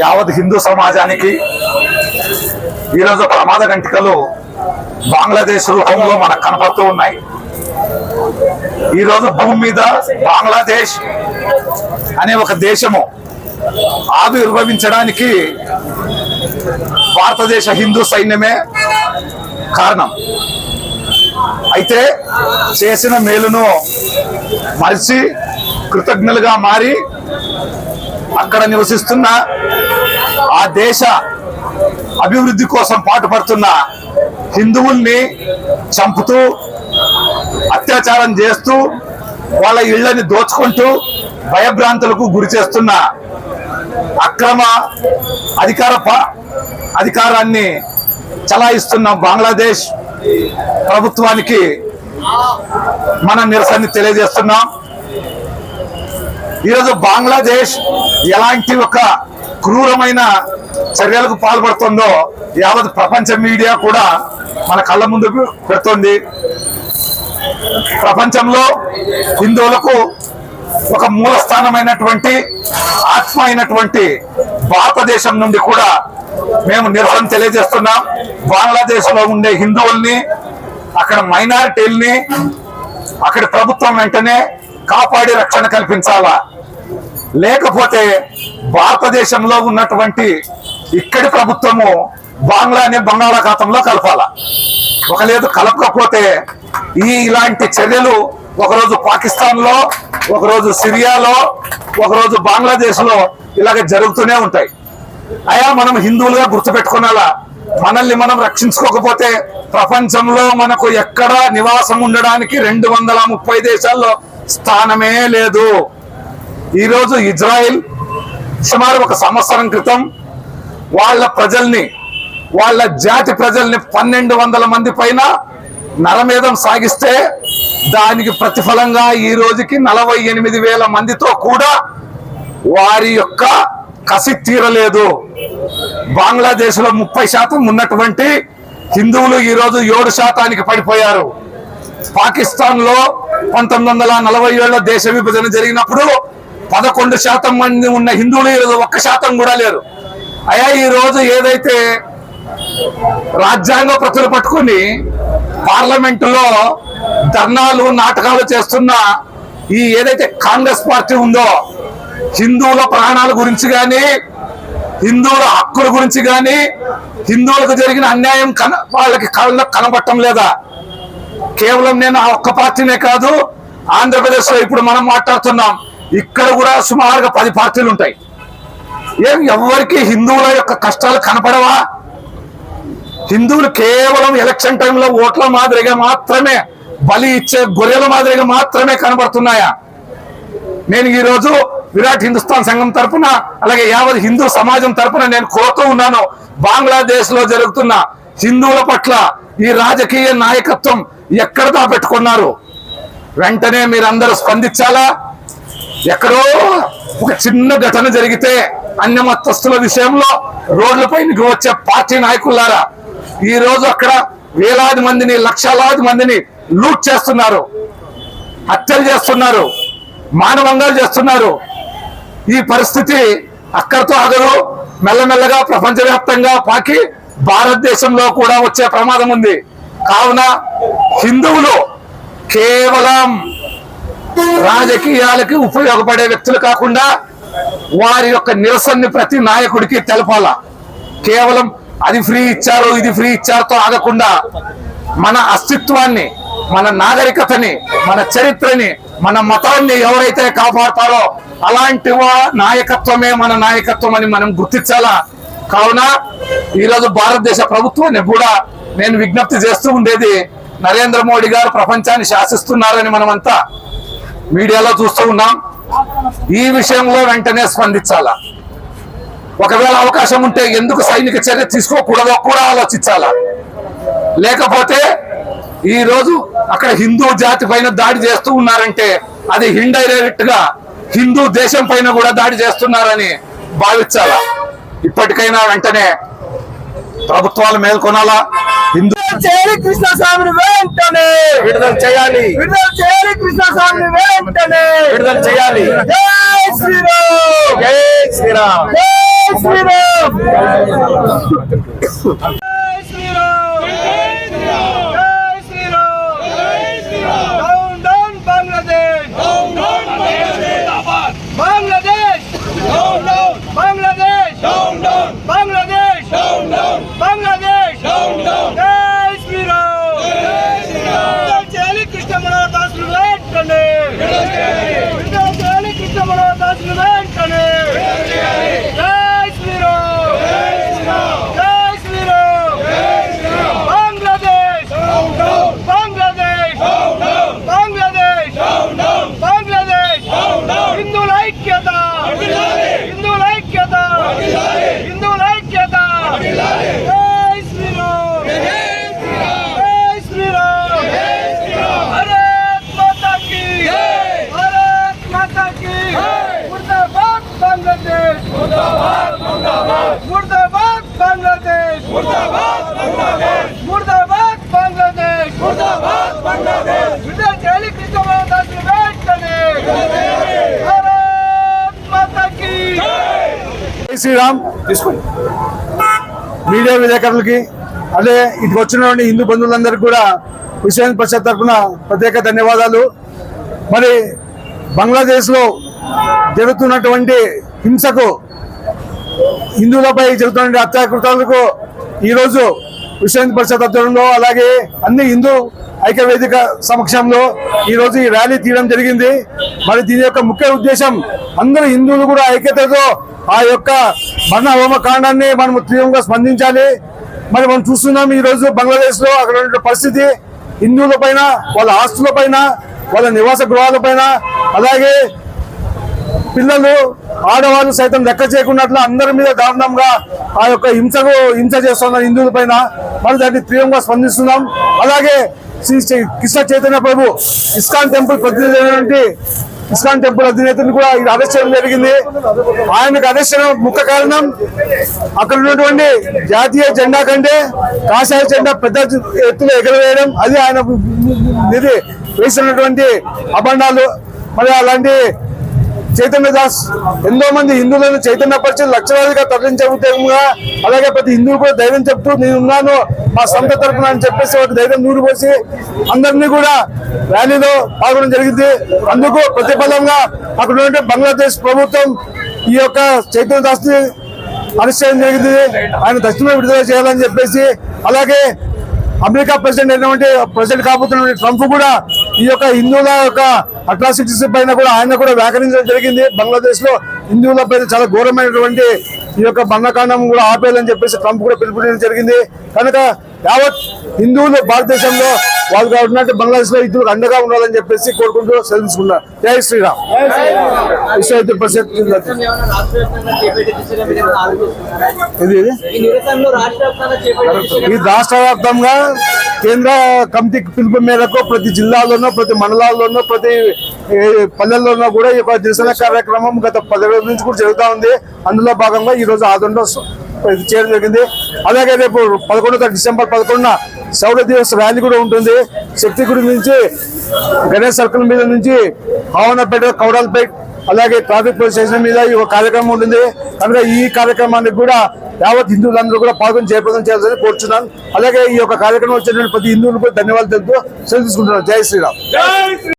యావత్ హిందూ సమాజానికి ఈరోజు ప్రమాద గంటికలు బంగ్లాదేశ్ రూపంలో మనకు కనపడుతూ ఉన్నాయి. ఈరోజు భూమి మీద బంగ్లాదేశ్ అనే ఒక దేశము ఆవిర్భవించడానికి భారతదేశ హిందూ సైన్యమే కారణం. అయితే చేసిన మేలును మరిచి కృతజ్ఞులుగా మారి అక్కడ నివసిస్తున్న ఆ దేశ అభివృద్ధి కోసం పాటుపడుతున్న హిందువుల్ని చంపుతూ అత్యాచారం చేస్తూ వాళ్ళ ఇళ్ళని దోచుకుంటూ భయభ్రాంతులకు గురి చేస్తున్న అక్రమ అధికార ప- అధికారాన్ని చలాయిస్తున్న బంగ్లాదేశ్ ప్రభుత్వానికి మన నిరసన తెలియజేస్తున్నాం. ఈరోజు బంగ్లాదేశ్ ఎలాంటి ఒక క్రూరమైన చర్యలకు పాల్పడుతుందో యావత్ ప్రపంచ మీడియా కూడా మన కళ్ళ ముందు పెడుతుంది. ప్రపంచంలో హిందువులకు ఒక మూల స్థానమైనటువంటి ఆత్మ అయినటువంటి భారతదేశం నుండి కూడా మేము నిరసన తెలియజేస్తున్నాం. బంగ్లాదేశ్లో ఉండే హిందువుల్ని అక్కడ మైనారిటీల్ని అక్కడ ప్రభుత్వం వెంటనే కాపాడి రక్షణ కల్పించాలా? లేకపోతే భారతదేశంలో ఉన్నటువంటి ఇక్కడి ప్రభుత్వము బంగ్లాని బంగాళాఖాతంలో కలపాల. ఒక లేదు కలపకపోతే ఈ ఇలాంటి చర్యలు ఒకరోజు పాకిస్తాన్లో ఒకరోజు సిరియాలో ఒకరోజు బంగ్లాదేశ్లో ఇలాగ జరుగుతూనే ఉంటాయి. అయా మనం హిందువులుగా గుర్తుపెట్టుకునేలా మనల్ని మనం రక్షించుకోకపోతే ప్రపంచంలో మనకు ఎక్కడ నివాసం ఉండడానికి రెండు వందల ముప్పై దేశాల్లో స్థానమే లేదు. ఈరోజు ఇజ్రాయిల్ సుమారు ఒక సంవత్సరం క్రితం వాళ్ళ ప్రజల్ని వాళ్ళ జాతి ప్రజల్ని పన్నెండు వందల మంది పైన నరమేధం సాగిస్తే దానికి ప్రతిఫలంగా ఈ రోజుకి నలభై ఎనిమిది వేల మందితో కూడా వారి యొక్క కసి తీరలేదు. బంగ్లాదేశ్లో ముప్పై శాతం ఉన్నటువంటి హిందువులు ఈరోజు ఏడు శాతానికి పడిపోయారు. పాకిస్తాన్లో పంతొమ్మిది వందల నలభై ఏళ్ళ దేశ విభజన జరిగినప్పుడు పదకొండు శాతం మంది ఉన్న హిందువులు ఈరోజు ఒక్క శాతం కూడా లేరు. అయ్యా ఈ రోజు ఏదైతే రాజ్యాంగ ప్రతులు పట్టుకుని పార్లమెంటులో ధర్నాలు నాటకాలు చేస్తున్న ఈ ఏదైతే కాంగ్రెస్ పార్టీ ఉందో హిందువుల ప్రాణాల గురించి కానీ హిందువుల హక్కుల గురించి కానీ హిందువులకు జరిగిన అన్యాయం కన వాళ్ళకి కళ్ళ కనబట్టం లేదా? కేవలం నేను ఆ ఒక్క పార్టీనే కాదు ఆంధ్రప్రదేశ్లో ఇప్పుడు మనం మాట్లాడుతున్నాం. ఇక్కడ కూడా సుమారుగా పది పార్టీలు ఉంటాయి. ఏం ఎవరికి హిందువుల యొక్క కష్టాలు కనపడవా? హిందువులు కేవలం ఎలక్షన్ టైంలో ఓట్ల మాదిరిగా మాత్రమే బలి ఇచ్చే గొర్రెల మాదిరిగా మాత్రమే కనబడుతున్నాయా? నేను ఈరోజు విరాట్ హిందుస్థాన్ సంఘం తరపున అలాగే యావత్ హిందూ సమాజం తరపున నేను కోరుతూ ఉన్నాను బంగ్లాదేశ్లో జరుగుతున్న హిందువుల పట్ల ఈ రాజకీయ నాయకత్వం ఎక్కడ దాపెట్టుకున్నారు? వెంటనే మీరందరూ స్పందించాలా? ఎక్కడో ఒక చిన్న ఘటన జరిగితే అన్యమతస్తుల విషయంలో రోడ్లపైకి వచ్చే పార్టీ నాయకులారా ఈ రోజు అక్కడ వేలాది మందిని లక్షలాది మందిని లూట్ చేస్తున్నారు హత్యలు చేస్తున్నారు మానవంగాలు చేస్తున్నారు. ఈ పరిస్థితి అక్కడితో అగరు మెల్లమెల్లగా ప్రపంచవ్యాప్తంగా పాకి భారతదేశంలో కూడా వచ్చే ప్రమాదం ఉంది. కావున హిందువులు కేవలం రాజకీయాలకి ఉపయోగపడే వ్యక్తులు కాకుండా వారి యొక్క నిరసనని ప్రతి నాయకుడికి తెలపాల. కేవలం అది ఫ్రీ ఇచ్చారు ఇది ఫ్రీ ఇచ్చారుతో ఆగకుండా మన అస్తిత్వాన్ని మన నాగరికతని మన చరిత్రని మన మతాన్ని ఎవరైతే కాపాడతారో అలాంటి నాయకత్వమే మన నాయకత్వం అని మనం గుర్తించాలా? కావున ఈరోజు భారతదేశ ప్రభుత్వాన్ని కూడా నేను విజ్ఞప్తి చేస్తూ ఉండేది నరేంద్ర మోడీ గారు ప్రపంచాన్ని శాసిస్తున్నారని మనమంతా మీడియాలో చూస్తూ ఉన్నాం. ఈ విషయంలో వెంటనే స్పందించాలా? ఒకవేళ అవకాశం ఉంటే ఎందుకు సైనిక చర్య తీసుకోకూడదో కూడా ఆలోచించాలా? లేకపోతే ఈ రోజు అక్కడ హిందూ జాతి పైన దాడి చేస్తూ ఉన్నారంటే అది ఇండైరెక్ట్గా హిందూ దేశం పైన కూడా దాడి చేస్తున్నారని భావించాలా? ఇప్పటికైనా వెంటనే ప్రభుత్వాలు మేల్కొనాలా? హిందూ చేయాలి కృష్ణస్వామిని వెంటనే. విడుదల చేయాలి. విడుదల చేయాలి కృష్ణస్వామిని వెంటనే. విడుదల చేయాలి. జై శ్రీరామ్. జై శ్రీరామ్. జై శ్రీరామ్ డౌన్ డౌన్ బంగ్లాదేశ్ బంగ్లాదేశ్ బంగ్లాదేశ్ బంగ్లాదేశ్ బంగ్లాదేశ్ జై శ్రీరామ్ విడుదల చేయాలి కృష్ణ మనోహర్ దాసులు వెంటనే విడుదల చేయాలి కృష్ణ మనోహర్ దాసులు వెంటనే జై శ్రీరామ్ జై శ్రీరామ్ బంగ్లాదేశ్ బంగ్లాదేశ్ బంగ్లాదేశ్ బంగ్లాదేశ్ హిందువుల ఐక్యత హిందువుల ఐక్యత హిందువుల ఐక్యత జై శ్రీరామ్ జై శ్రీరామ్ భారత్ మాతా కీ భారత్ మాతా కీ ముర్దాబాద్ బంగ్లాదేశ్ ముర్దాబాద్ ముర్దాబాద్ బంగ్లాదేశ్ ముర్దాబాద్ బంగ్లాదేశ్ ముర్దాబాద్ బంగ్లాదేశ్ ముర్దాబాద్ బంగ్లాదేశ్ విడుదల చేయాలి కృష్ణమోహన్ దాస్ వెంటనే భారత్ మాతా కీ జై శ్రీరామ్. తీసుకోండి. మీడియా విలేకరులకి అదే ఇటు వచ్చినటువంటి హిందూ బంధువులందరికీ కూడా విశ్వ పరిషత్ తరఫున ప్రత్యేక ధన్యవాదాలు. మరి బంగ్లాదేశ్లో జరుగుతున్నటువంటి హింసకు హిందువులపై జరుగుతున్న అత్యాకృతాలకు ఈరోజు విశ్వ పరిషత్ ఆధ్వర్యంలో అలాగే అన్ని హిందూ ఐక్య వేదిక సమక్షంలో ఈ రోజు ఈ ర్యాలీ తీయడం జరిగింది. మరి దీని యొక్క ముఖ్య ఉద్దేశం అందరూ హిందువులు కూడా ఐక్యతతో ఆ యొక్క మరణ హోమకాండాన్ని మనం తీవ్రంగా స్పందించాలి. మరి మనం చూస్తున్నాం ఈ రోజు బంగ్లాదేశ్లో అక్కడ ఉన్న పరిస్థితి. హిందువుల పైన వాళ్ళ ఆస్తుల పైన వాళ్ళ నివాస గృహాల పైన అలాగే పిల్లలు ఆడవాళ్ళు సైతం లెక్క చేయకున్నట్లు అందరి మీద దారుణంగా ఆ యొక్క హింసకు హింస చేస్తున్నారు హిందువుల పైన. మరి దాన్ని తీవ్రంగా స్పందిస్తున్నాం. అలాగే శ్రీ కృష్ణ చైతన్య ప్రభు ఇస్కాన్ టెంపుల్ ప్రతినిధి ఇస్కాన్ టెంపుల్ అధినేతను కూడా ఇది అరెస్ట్ చేయడం జరిగింది. ఆయనకు అరెస్ట్ చేయడం ముఖ్య కారణం అక్కడ ఉన్నటువంటి జాతీయ జెండా కంటే కాషాయ జెండా పెద్ద ఎత్తున ఎగరవేయడం. అది ఆయన ఇది వేసినటువంటి అబండాలు మరి అలాంటి చైతన్య దాస్ ఎంతో మంది హిందువులను చైతన్యపరిచి లక్షలాదిగా తరలించే ఉద్యోగంగా అలాగే ప్రతి హిందువు కూడా ధైర్యం చెప్తూ నేను ఉన్నాను మా సొంత తరపున అని చెప్పేసి ఒక ధైర్యం నూరు పోసి అందరినీ కూడా ర్యాలీలో పాల్గొనడం జరిగింది. అందుకు ప్రతిఫలంగా అక్కడ ఉన్నటువంటి బంగ్లాదేశ్ ప్రభుత్వం ఈ యొక్క చైతన్య దాస్ని అరెస్ట్ చేయడం జరిగింది. ఆయన దక్షిణ విడుదల చేయాలని చెప్పేసి అలాగే అమెరికా ప్రెసిడెంట్ అయినటువంటి ప్రెసిడెంట్ కాబోతున్న ట్రంప్ కూడా ఈ యొక్క హిందువుల యొక్క అట్రాసిటీస్ పైన కూడా ఆయన కూడా వ్యాఖ్యానించడం జరిగింది. బంగ్లాదేశ్లో హిందువుల పైన చాలా ఘోరమైనటువంటి ఈ యొక్క బంధకాండం కూడా ఆపేయాలని చెప్పేసి ట్రంప్ కూడా పిలుపునివ్వడం జరిగింది. కనుక యావత్ హిందువులు భారతదేశంలో వాళ్ళు ఉన్నట్టు బంగ్లాదేశ్లో హిందువులకు అండగా ఉండాలని చెప్పేసి కోరుకుంటూ సెలవుకున్నారు జై శ్రీరామ్. పరిషత్? ఇది? ఈ రాష్ట్ర వ్యాప్తంగా కేంద్ర కమిటీ పిలుపు మేరకు ప్రతి జిల్లాలోనూ ప్రతి మండలాల్లోనూ ప్రతి పల్లెల్లోనూ కూడా ఈ యొక్క నిరసన కార్యక్రమం గత పది రోజుల నుంచి కూడా జరుగుతూ ఉంది. అందులో భాగంగా ఈ రోజు ఆదంలో ఇది చేయడం జరిగింది. అలాగే రేపు పదకొండు డిసెంబర్ పదకొండున సౌర దివస్ ర్యాలీ కూడా ఉంటుంది. శక్తి గుడి నుంచి గణేష్ సర్కిల్ మీద నుంచి భావనపేట కౌడాలపేట అలాగే ట్రాఫిక్ పోలీస్ స్టేషన్ మీద ఈ ఒక కార్యక్రమం ఉంటుంది. కనుక ఈ కార్యక్రమానికి కూడా యావత్ హిందువులందరూ కూడా పాల్గొని జయప్రదం చేయాలని కోరుచున్నాను. అలాగే ఈ యొక్క కార్యక్రమం వచ్చినటువంటి ప్రతి హిందువులకు ధన్యవాదాలు తెలుపుతూ సెలవు తీసుకుంటున్నాను. జై శ్రీరామ్.